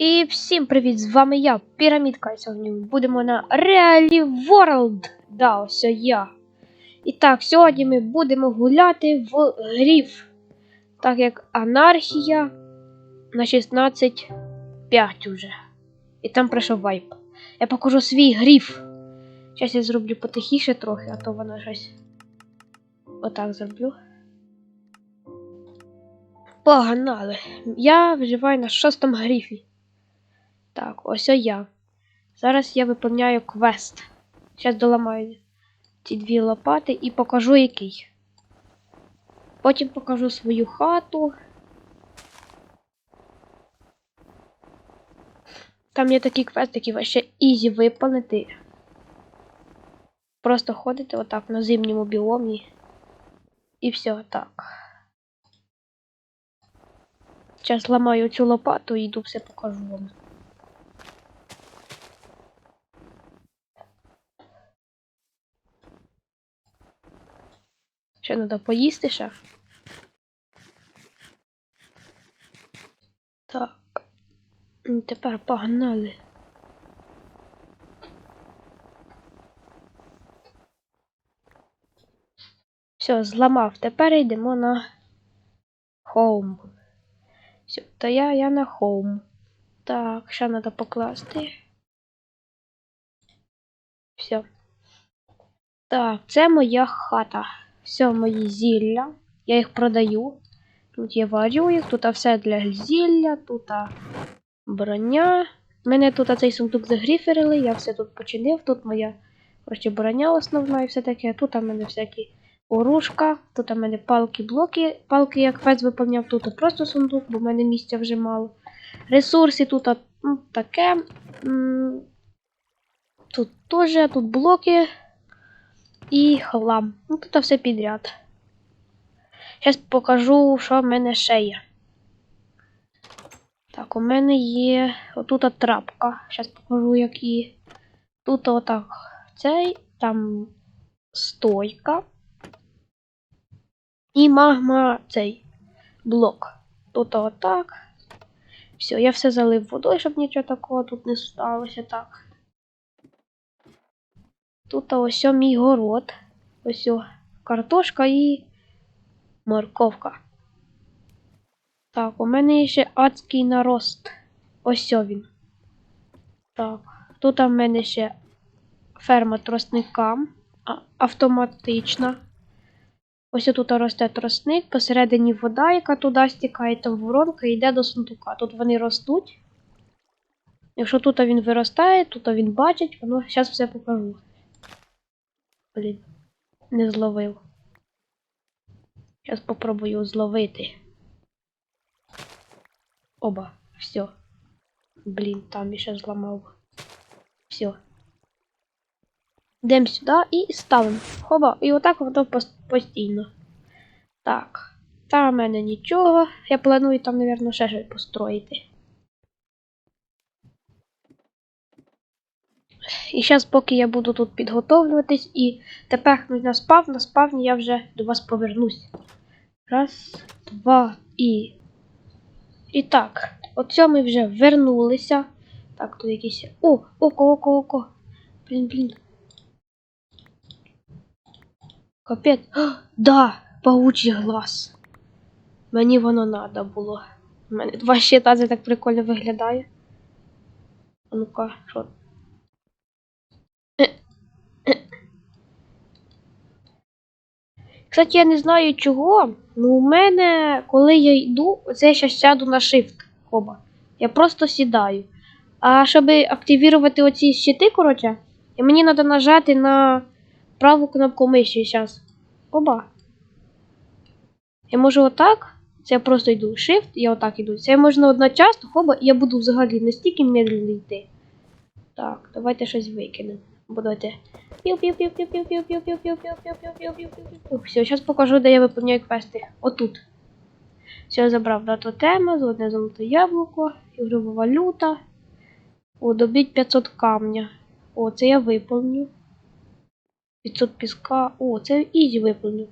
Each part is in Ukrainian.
І всім привіт! З вами я, Пірамідка. І Сьогодні будемо на Really World. Да, ось я. І так, сьогодні ми будемо гуляти в гріф. Так як анархія на 16.5 уже. І там прийшов вайп. Я покажу свій гріф. Зараз я зроблю потихіше трохи, а то воно щось. Отак зроблю. Погнали. Я вживаю на шостому гріфі. Так, ось я. Зараз я виповняю квест. Зараз доламаю ці дві лопати і покажу який. Потім покажу свою хату. Там є такий квест, який вообще ізі виповнити. Просто ходите отак на зимньому біомі. І все так. Зараз ламаю цю лопату і йду все покажу вам. Ще треба поїсти ще. Так. Тепер погнали. Все, зламав. Тепер йдемо на Home. Все, то я, я на Home. Так, ще треба покласти. Все. Так, це моя хата. Все мої зілля. Я їх продаю. Тут я варю їх, тут все для зілля, тут броня. Мене тут цей сундук загріферили, я все тут починив. Тут моя коротше, броня основна і все таке. Тут у мене всякі оружка, тут у мене палки, блоки. Палки я квест виповняв, тут просто сундук, бо в мене місця вже мало. Ресурси тут ну, таке. Тут теж, тут блоки і хлам. Ну тут все підряд. Зараз покажу, що в мене ще є. Так, у мене є отут трапка. Зараз покажу, які. Тут отак цей, там стойка. І магма цей блок. Тут отак. Все, я все залив водою, щоб нічого такого тут не сталося так. Тут ось мій город. Ось картошка і морковка. Так, у мене ще адський нарост. Ось він. Так, тут у мене ще ферма тростника автоматична. Ось тут росте тростник, посередині вода, яка туди стікає, там воронка і йде до сундука. Тут вони ростуть. Якщо тут він виростає, тут він бачить, воно зараз все покажу. Блін, не зловив. Зараз попробую зловити. Оба, все. Блін, там ще зламав. Все. Йдемо сюди і ставимо. Хоба, і отак воно постійно. Так. Там у мене нічого. Я планую там, мабуть, ще щось построїти. І зараз, поки я буду тут підготовлюватись і тепер на спав, на спавні я вже до вас повернусь. Раз, два і. І так, оце ми вже вернулися. Так, тут якісь. О, око, око, око. Блін, блін. Капець. А, да, паучий глаз. Мені воно надо було. У мене два щита це так прикольно виглядає. А Ну-ка, що? Кстати, я не знаю чого. Ну, у мене, коли я йду, оце я зараз сяду на shift. Оба. Я просто сідаю. А щоб активувати оці щити, коротше, мені треба нажати на праву кнопку миші зараз. Оба. Я можу отак. Це я просто йду. Shift, я отак йду. Це можна одночасно, хоба, і я буду взагалі настільки медленно йти. Так, давайте щось викинемо. Давайте. Все, зараз покажу, де я виповняю квести. Отут. Все, я забрав дату тема, золоте золоте яблуко, ігрова валюта. О, добіть 500 камня. О, це я виповню. 500 піска. О, це ізі виповню.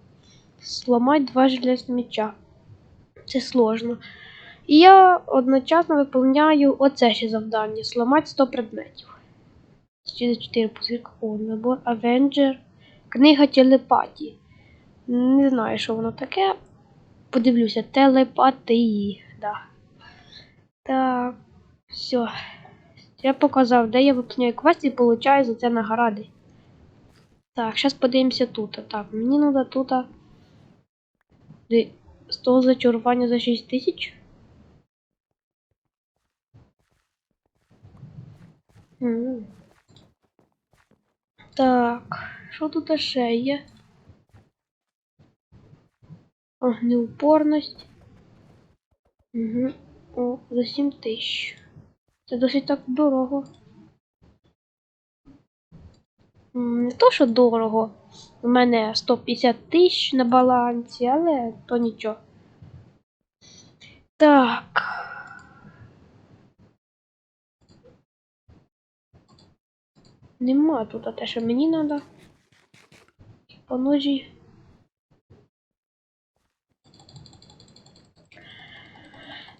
Сломать два железні меча. Це сложно. І я одночасно виповняю оце ще завдання сломати 100 предметів. Через 4 позирка. О, набор Avenger. Книга телепатії. Не знаю, що воно таке. Подивлюся, телепатії. Да. Так, все. Я показав, де я виповняю квест і получаю за це награди. Так, зараз подивимося тут. Так, мені треба тут. Де- Стол зачарування за 6 тисяч. М. Так, що тут ще є? Огнеупорність. Угу. О, за 7 тисяч. Це досить так дорого. Не то, що дорого. У мене 150 тисяч на балансі, але то нічого. Так. Нема тут а те, що мені треба. По ножі.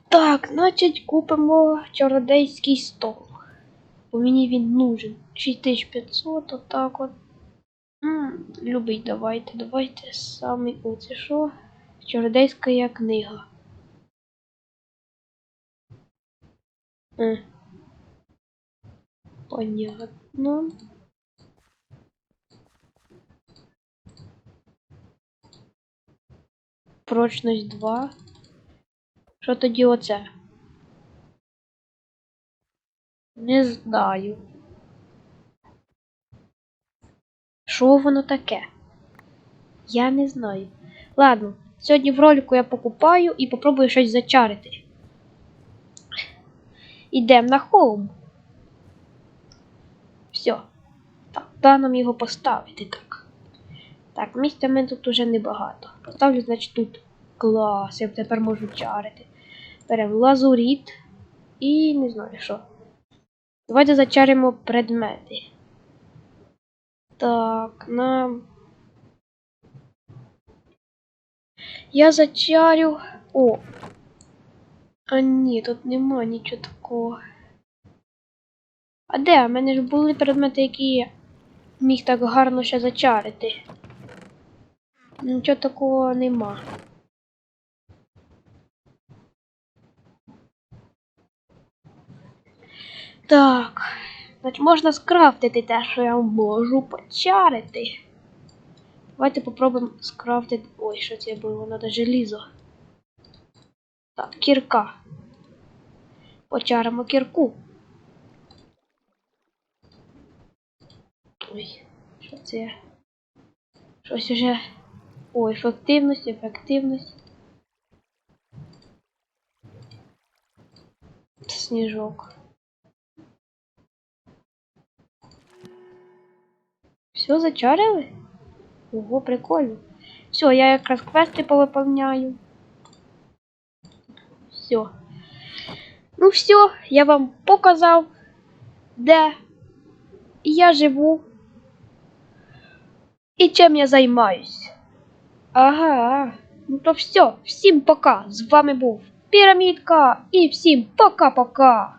Так, значить купимо чародейський стол. Бо мені він нужен. 6500, отак от. Любий, давайте, давайте саме оце що? Чародейська книга. М. Понятно. Прочність 2. Що тоді оце? Не знаю. Що воно таке? Я не знаю. Ладно, сьогодні в ролику я покупаю і попробую щось зачарити. Ідем на холм. Все. Так, да його поставити так. Так, місця мене тут уже небагато. Поставлю, значить, тут клас. Я тепер можу чарити. Беремо лазуріт і не знаю що. Давайте зачаримо предмети. Так, нам. Я зачарю. О! А ні, тут нема нічого такого. А де? У мене ж були предмети, які міг так гарно ще зачарити. Нічого такого нема. Так. Значить, можна скрафтити те, що я можу почарити. Давайте попробуємо скрафтити. Ой, що це було? Надо желізо. Так, кірка. Почаримо кірку. Ой, що це? Щось уже. О, ефективність, ефективність. Сніжок. Все, зачарили? Ого, прикольно. Все, я якраз квести повиповняю. Все. Ну все, я вам показав, де я живу і чем я займаюсь. Ага, ну то все, всім пока. З вами був Пірамідка і всім пока-пока.